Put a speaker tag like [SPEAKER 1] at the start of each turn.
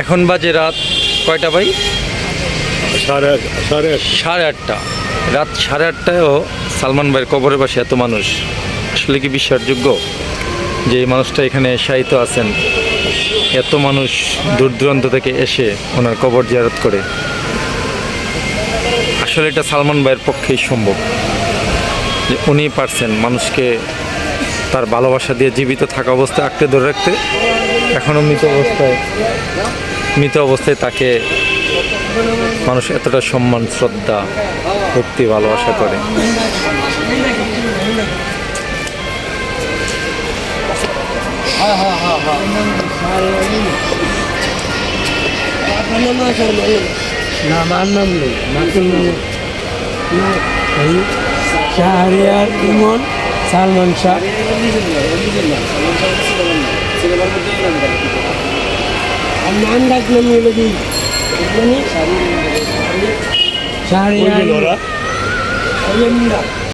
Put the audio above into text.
[SPEAKER 1] এখন বাজে রাত কয়টা ভাই?
[SPEAKER 2] সাড়ে সাড়ে
[SPEAKER 1] সাড়ে আটটা। রাত সাড়ে আটটায়ও সালমান ভাইয়ের কবরের পাশে এত মানুষ। আসলে কি বিশ্বাসযোগ্য যে এই মানুষটা এখানে শায়িত আছেন? এত মানুষ দূর দূরান্ত থেকে এসে ওনার কবর জিয়ারত করে। আসলে এটা সালমান ভাইয়ের পক্ষেই সম্ভব। যে উনি পারছেন মানুষকে তার ভালোবাসা দিয়ে জীবিত থাকা অবস্থায় আঁকড়ে ধরে রাখতে। এখনও মৃত অবস্থায় মৃত অবস্থায় তাকে মানুষ এতটা সম্মান, শ্রদ্ধা, ভক্তি, ভালোবাসা করে।
[SPEAKER 3] না সালমান শাহ নাম হলো কি
[SPEAKER 2] সাড়ে
[SPEAKER 3] ইমন